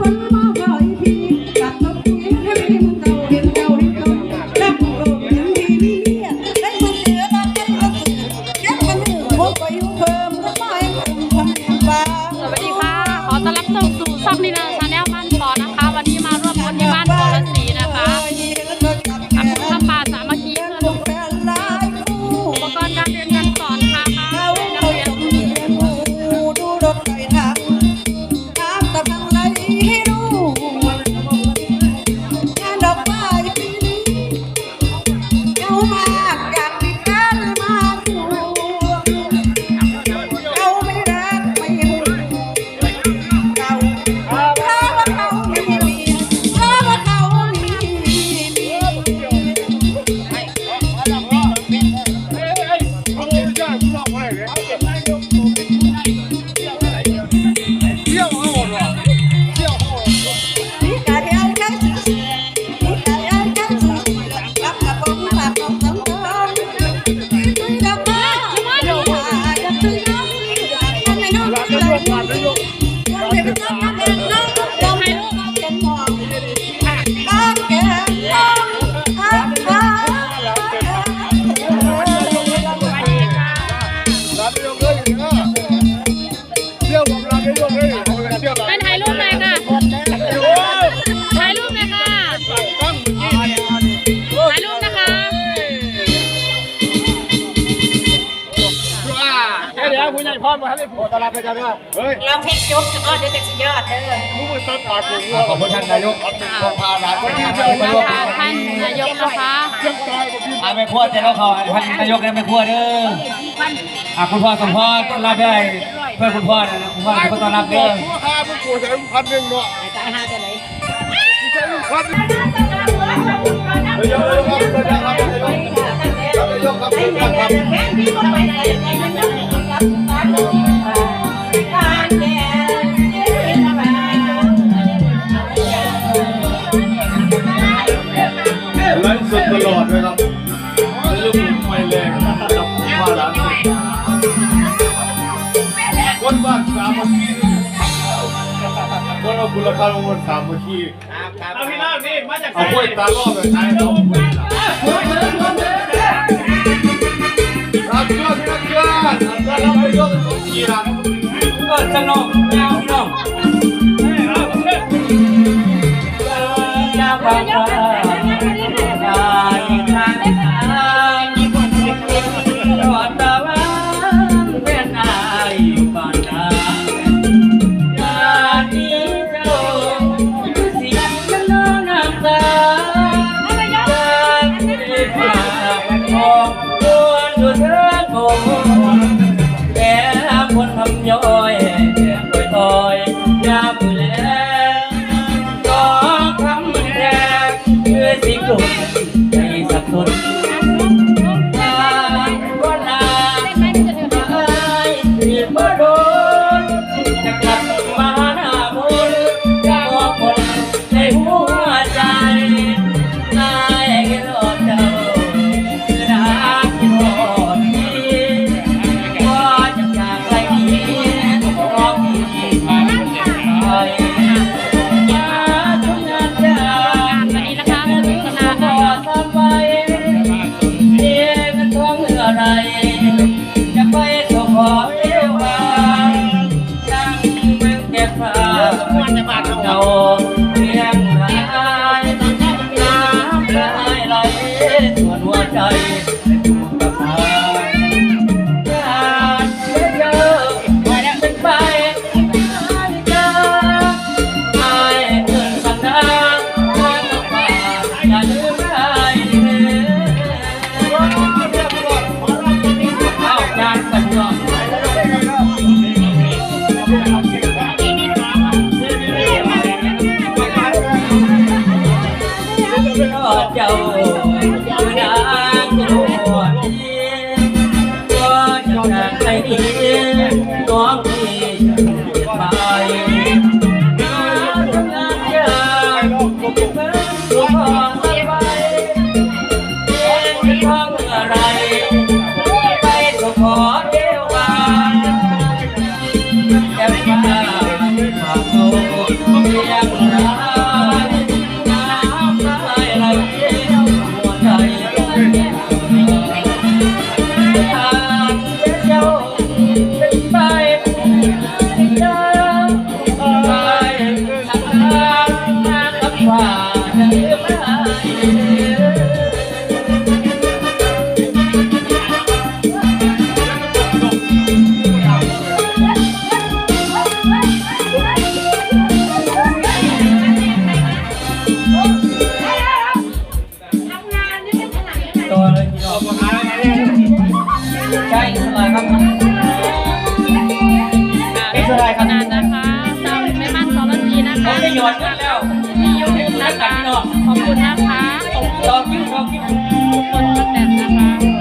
คน ท่านได้ผูกตางไปจ้าด้ยเเราเพชรจบเนาะเดี๋ยจะสิยอดเด้อมึงเป็นต้อากูขอบคุณท่านนายกขอบคุณท่านนายกท่านนายกนะคะอาไม่พูดแต่เราเขาท่านนายกได้ไม่พูดเด้ออาคุณพ่อสมพรต้อนรับได้เพื่อนคุณพ่อนะคุณพ่อคุพ่ต้อนรับเด้อผู้ค้าผู้กูใช้พันหนึ่งเนาะจ่ายห้าจะไหนใช้พัน สดตลอดด้ยครับเรื่องไฟแรงระดัาหลานคนบ้านสามัคคีคนเอาบุรคารวงสามัคคีเอาพี่น้องนี่มาจากไหนเอาไล้วตาล่อแบบไหนเอากล้วยตารักบยอดรับยอดอันตรายไม่ยอดต้องเกียร์ ตัวพี่ไปงานงานยากตัวพ่อไปเป็นทองอไร ไปขอเทวาแต่ไม่มไม่มาโตยังรัก ขนาดนะคะเจ้แม่บ้านสอนดีนะคะไม่ยอมกันแล้วมีอยู่นะคะขอบคุณนะคะขอบคุณควรอคิวทุกคนแต่นะคะ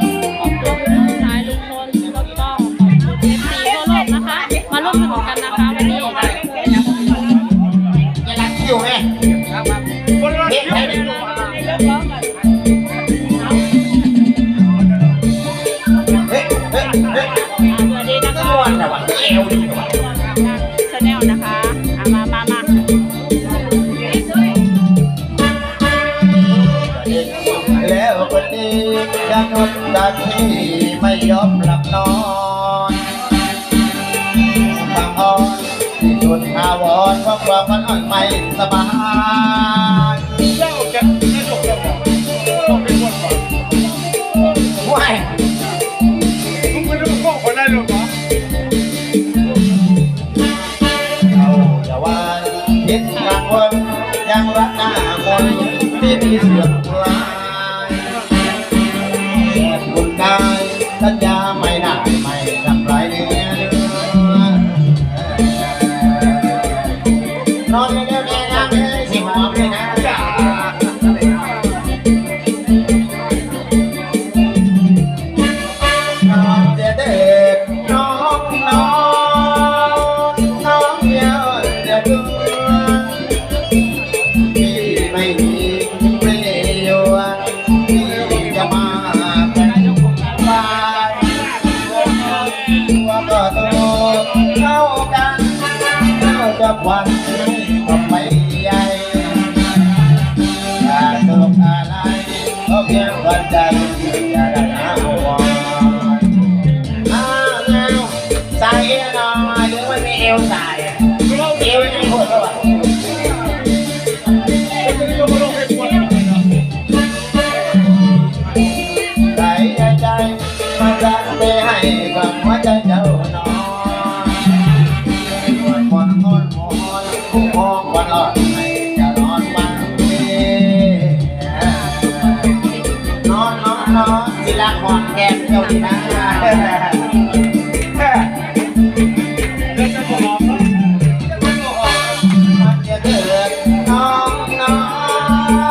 นอนบางอ่อนจนอาวรเพราะความมันอ่อนไม่สบายเจ้าจะไม่จบแล้วต้องเป็นคนก่อนว้ายมึงไม่รู้ข้อคนได้หรือเปล่าเอาอย่าวันคิดกังวลยังรักหน้ามนที่มีเสื่อมลายบุญกายสัญญา yeah. ความแก้มเท่าวดีนะ